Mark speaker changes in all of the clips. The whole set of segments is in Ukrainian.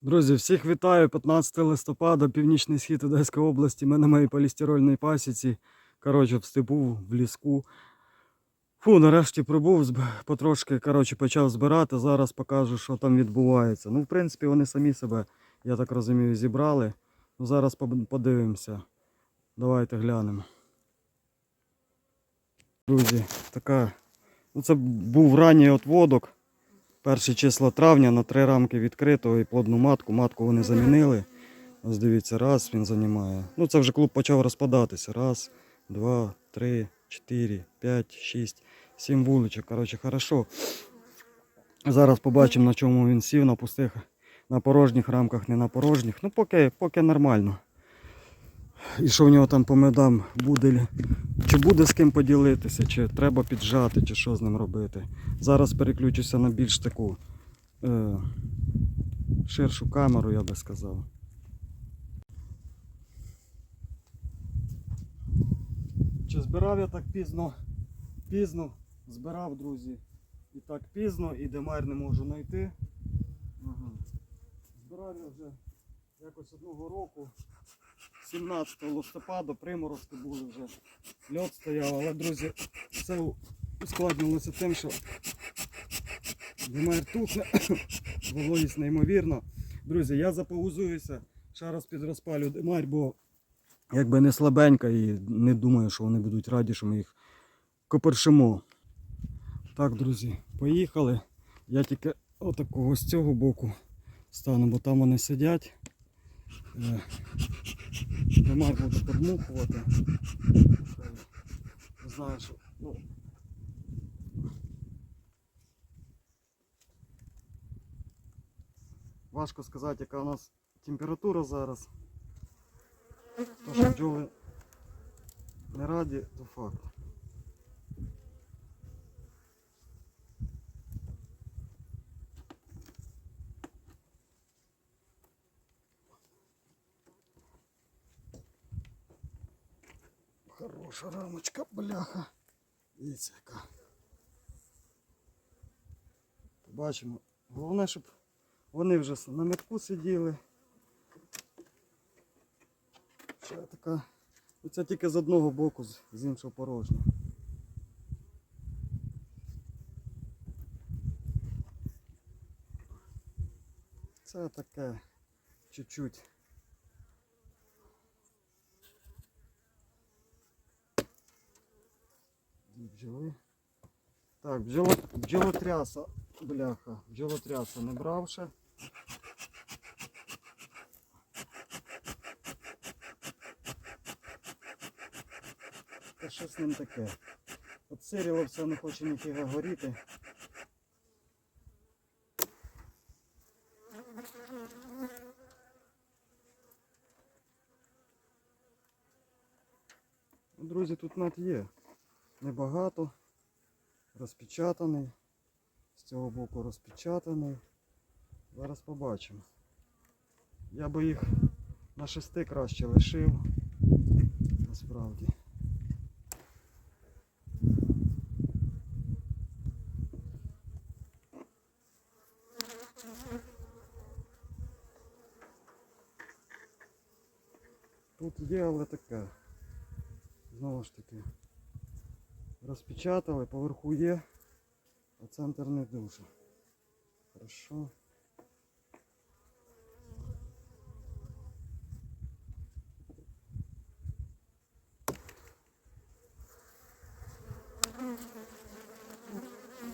Speaker 1: Друзі, всіх вітаю. 15 листопада, північний схід Одеської області. Ми на моїй полістирольній пасіці. Коротше, в степу, в ліску. Фу, нарешті прибув, потрошки коротше, почав збирати. Зараз покажу, що там відбувається. Ну, в принципі, вони самі себе, я так розумію, зібрали. Ну, зараз подивимося. Давайте глянемо. Друзі, така. Ну, це був ранній отводок. Перші числа травня на три рамки відкрито і плодну матку. Матку вони замінили. Ось дивіться, раз він займає. Ну це вже клуб почав розпадатися. Раз, два, три, чотири, п'ять, шість, сім вуличок. Коротше, хорошо. Зараз побачимо, на чому він сів, на пустих, на порожніх рамках, не на порожніх. Ну, поки, поки нормально. І що в нього там по медам буде, чи буде з ким поділитися, чи треба піджати, чи що з ним робити. Зараз переключуся на більш таку е, ширшу камеру, я би сказав. Чи збирав я так пізно? Пізно збирав, друзі. І так пізно, і демар не можу знайти. Ага. Збирав я вже якось одного року. 17 листопада приморозки були вже. Льот стояв, але, друзі, все ускладнилося тим, що Демар тухне, вологість неймовірна. Друзі, я запаузуюся, ще раз підрозпалю демар, бо якби не слабенька і не думаю, що вони будуть раді, що ми їх копершимо. Так, друзі, поїхали. Я тільки отакого з цього боку стану, бо там вони сидять. Е, було подмухувати. Знаю, що. Ну, Важко сказати, яка у нас температура зараз. Тому що бджоли не раді, то факт. Хороша рамочка, бляха. Дивіться яка. Побачимо. Головне, щоб вони вже на метку сиділи. Ще така. ну, Це тільки з одного боку, з іншого порожнього. Це таке чуть-чуть. Дві бджоли. Так, бджоло, бджолотряса, бляха, бджолотряса не брав ще. Та що з ним таке? От все не хоче ніфіга горіти. Друзі, тут мед є. Небагато. Розпечатаний. З цього боку розпечатаний. Зараз побачимо. Я би їх на шести краще лишив. Насправді. Тут є, але таке. Знову ж таки. Розпечатали, поверху є, а центр не дуже. Хорошо.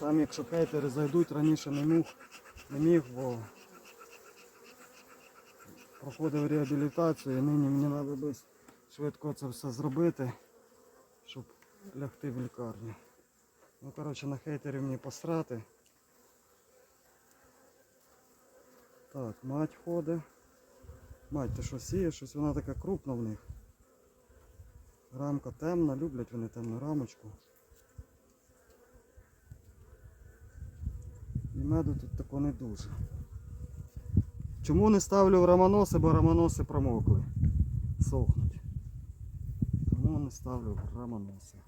Speaker 1: Там, якщо хейтери зайдуть, раніше не міг, не міг, бо проходив реабілітацію і нині мені треба швидко це все зробити, щоб лягти в лікарню. Ну, коротше, на хейтерів мені посрати. Так, мать ходить. Мать, ти що сіє? Щось вона така крупна в них. Рамка темна, люблять вони темну рамочку. І меду тут тако не дуже. Чому не ставлю в рамоноси, бо рамоноси промокли. Сохнуть. Тому не ставлю в рамоноси.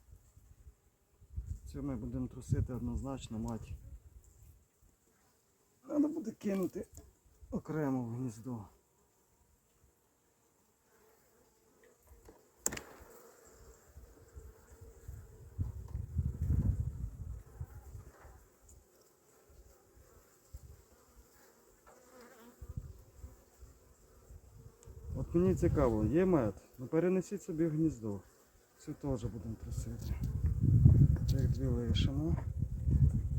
Speaker 1: Цю ми будемо трусити однозначно, мать. Треба буде кинути окремо в гніздо. От мені цікаво, є мед, ну перенесіть собі в гніздо. Цю теж будемо трусити. Цих дві лишимо.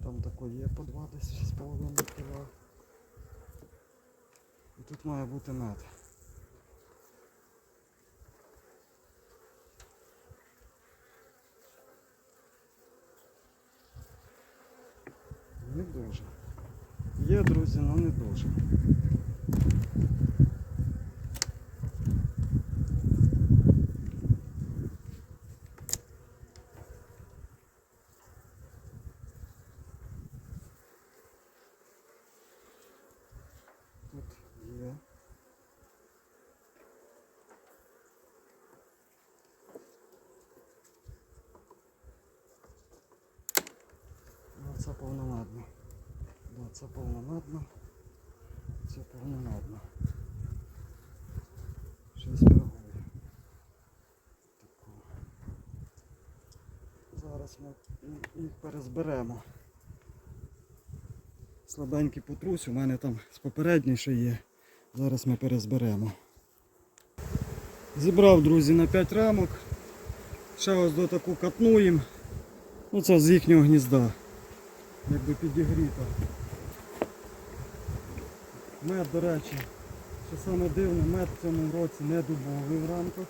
Speaker 1: Там тако є по два десь з половиною кіла. І тут має бути мед. Не дуже. Є, друзі, але не дуже. Тут є. Ну, це повномедно. Да, це повномедно. Це. Шість пирогів. Таку. Зараз ми їх перезберемо. Слабенький потрусь, у мене там з попередньої ще є. Зараз ми перезберемо. Зібрав, друзі, на 5 рамок. Ще ось до таку катну їм. Ну це з їхнього гнізда. Якби підігріто. Мед, до речі, що саме дивне, мед в цьому році не дубовий в рамках.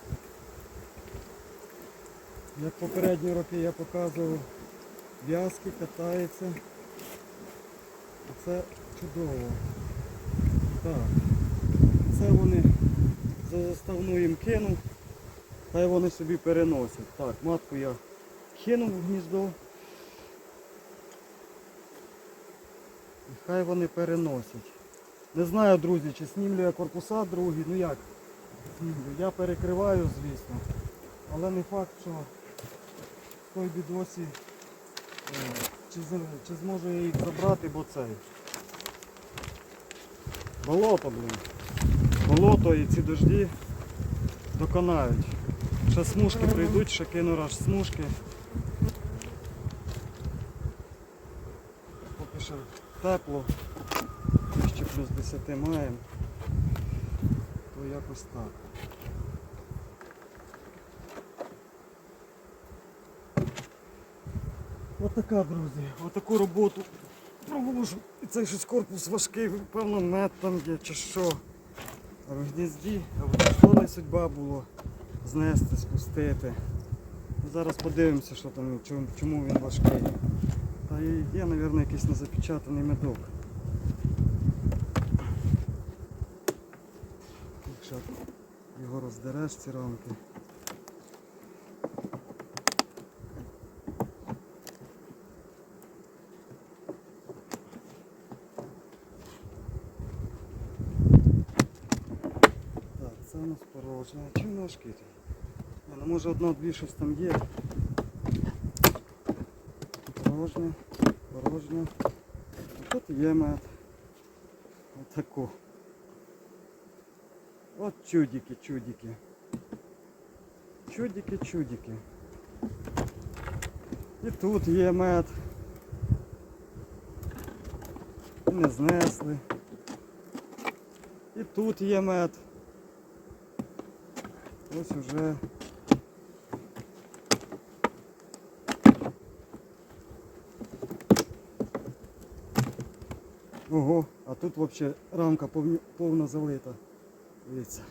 Speaker 1: Як попередні роки я показував, в'язки катається. Це чудово. Так. Це вони за заставну їм кинув. Хай вони собі переносять. Так, матку я кинув в гніздо. Хай вони переносять. Не знаю, друзі, чи снімлю я корпуса другі, ну як снімлю. Я перекриваю, звісно. Але не факт, що в той бідосі е, чи, чи зможу я їх забрати, бо цей. Болото, блін. Болото і ці дожді доконають. Ще смужки прийдуть, ще кину аж смужки. Поки що тепло. Ще плюс 10 маємо. То якось так. Отака, друзі, отаку роботу провожу. І цей щось корпус важкий, певно, мед там є чи що. В гнізді, а в не судьба було знести, спустити. Зараз подивимося, що там, чому він важкий. Та є, мабуть, якийсь незапечатаний медок. Якщо його роздереш ці рамки. Так, це у нас порожнє. А Чим ножки Ну, може одна-дві щось там є. Порожнє, порожнє. А тут є мед. Отаку. От чудики, чудики. Чудики, чудики. І тут є мед. І не знесли. І тут є мед. Ось уже. Ого, а тут взагалі рамка повна залита. Дивіться.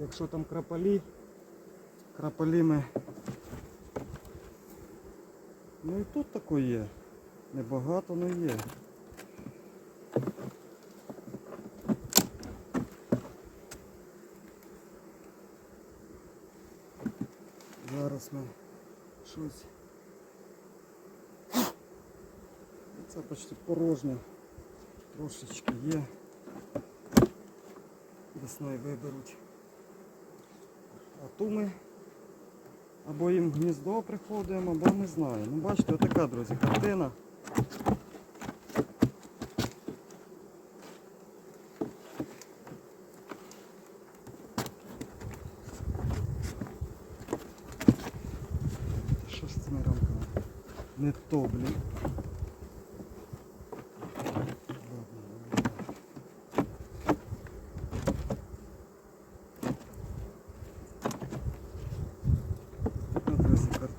Speaker 1: Якщо там крапалі, крапалі ми. Ну і тут тако є. Небагато, але є. Зараз ми щось. Це почти порожнє, трошечки є. Весною виберуть а ту ми Або їм в гніздо приходимо, або не знаю. Ну бачите, отака, друзі, картина. Що з? Не то, блін.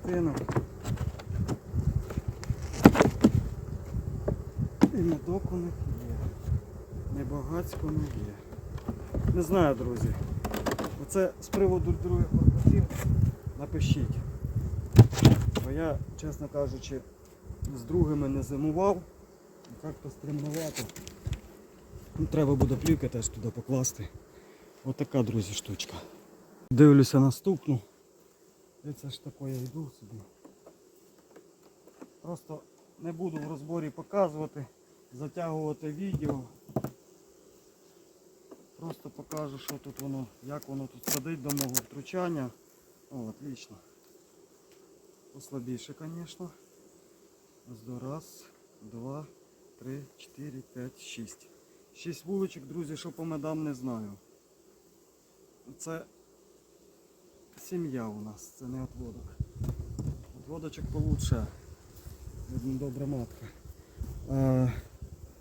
Speaker 1: Друзі. І медок у них є. Небагацько не є. Не знаю, друзі. Оце з приводу других корпусів напишіть. Бо я, чесно кажучи, з другими не зимував. Як-то стремнувато. Ну, треба буде плівки теж туди покласти. Отака, друзі, штучка. Дивлюся наступну. Це ж таке я йду собі. Просто не буду в розборі показувати, затягувати відео. Просто покажу, що тут воно, як воно тут садить до мого втручання. О, отлично. Послабіше, звісно. Раз, два, три, чотири, п'ять, шість. Шість вуличок, друзі, що по медам не знаю. Це сім'я у нас, це не отводок. Отводочок получше. Видно, добра матка. А,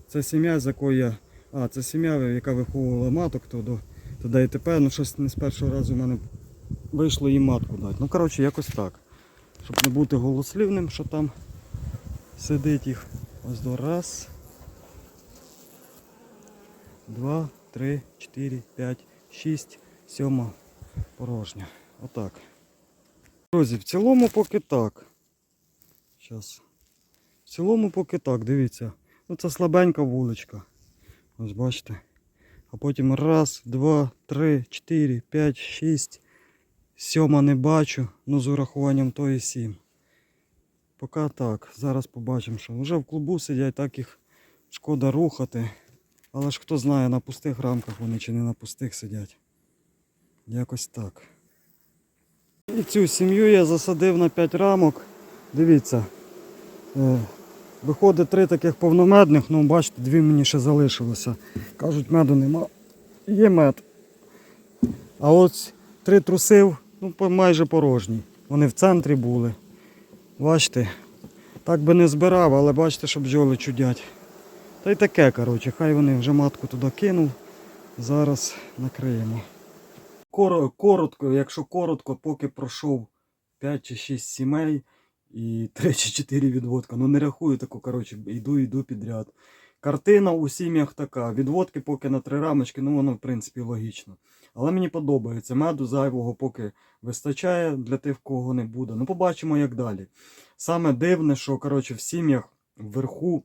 Speaker 1: це сім'я, з якої я. А, це сім'я, яка виховувала маток, то туди і тепер, ну щось не з першого разу в мене вийшло їм матку дати. Ну, коротше, якось так. Щоб не бути голослівним, що там сидить їх. Ось до раз. Два, три, чотири, п'ять, шість, сьома порожня. Отак. Друзі, в цілому поки так. Зараз. В цілому поки так, дивіться. Ну це слабенька вуличка. Ось бачите. А потім раз, два, три, чотири, п'ять, шість. Сьома не бачу, ну з урахуванням тої сім. Поки так. Зараз побачимо, що вже в клубу сидять, так їх шкода рухати. Але ж хто знає, на пустих рамках вони чи не на пустих сидять. Якось так. І цю сім'ю я засадив на 5 рамок. Дивіться. Е, Виходить три таких повномедних, ну бачите, дві мені ще залишилося. Кажуть, меду нема. Є мед. А от три трусив, ну майже порожні. Вони в центрі були. Бачите, так би не збирав, але бачите, що бджоли чудять. Та й таке, коротше, хай вони вже матку туди кинув. Зараз накриємо. Кор- Коротко, якщо коротко, поки пройшов 5 чи 6 сімей і 3 чи 4 відводка. Ну не рахую таку, коротше, йду, йду підряд. Картина у сім'ях така. Відводки поки на три рамочки, ну воно в принципі логічно. Але мені подобається. Меду зайвого поки вистачає для тих, кого не буде. Ну побачимо, як далі. Саме дивне, що коротше, в сім'ях вверху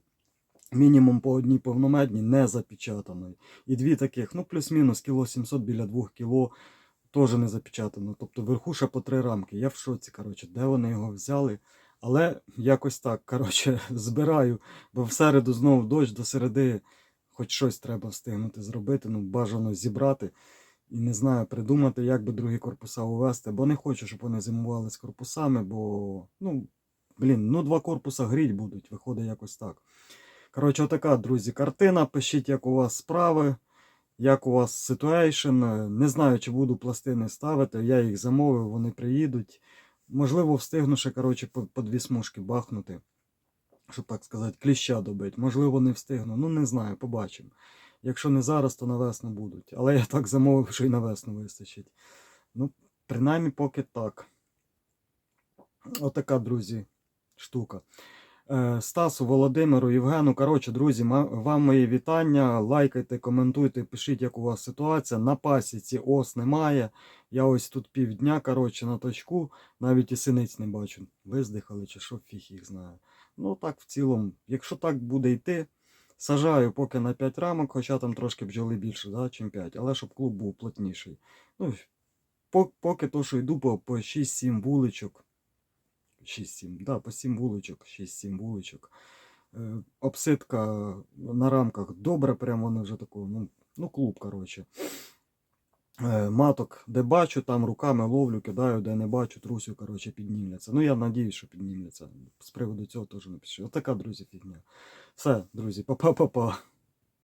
Speaker 1: мінімум по одній повномедній не запечатаної. І дві таких, ну плюс-мінус кіло 700 біля 2 кіло теж не запечатано. Тобто вверху ще по три рамки. Я в шоці, коротше, де вони його взяли. Але якось так, коротше, збираю, бо в середу знову дощ до середи, хоч щось треба встигнути зробити, ну бажано зібрати. І не знаю, придумати, як би другі корпуса увести, бо не хочу, щоб вони зимували з корпусами, бо, ну, блін, ну два корпуса гріть будуть, виходить якось так. Коротше, отака, друзі, картина. Пишіть, як у вас справи, як у вас ситуейшн. Не знаю, чи буду пластини ставити. Я їх замовив, вони приїдуть. Можливо, встигну ще коротше, по, по дві смужки бахнути, щоб так сказати, кліща добити. Можливо, не встигну. Ну, не знаю, побачимо. Якщо не зараз, то на весну будуть. Але я так замовив, що і на весну вистачить. Ну, принаймні, поки так. Отака, друзі, штука. Е, Стасу, Володимиру, Євгену. Коротше, друзі, вам мої вітання. Лайкайте, коментуйте, пишіть, як у вас ситуація. На пасіці ос немає. Я ось тут півдня, коротше, на точку. Навіть і синиць не бачу. Виздихали чи що, фіг їх знає. Ну так, в цілому, якщо так буде йти, сажаю поки на 5 рамок, хоча там трошки бджоли більше, да, чим 5, але щоб клуб був плотніший. Ну, поки то, що йду по, по 6-7 вуличок. 6-7, да, по 7 вуличок, 6-7 вуличок. Обсидка на рамках добре, прям вони вже таку, ну, ну клуб, коротше. Е, маток, де бачу, там руками ловлю, кидаю, де не бачу, трусю, коротше, піднімляться. Ну, я надіюсь, що піднімляться. З приводу цього теж напишу. Отака, друзі, фігня. Все, друзі, па-па-па-па.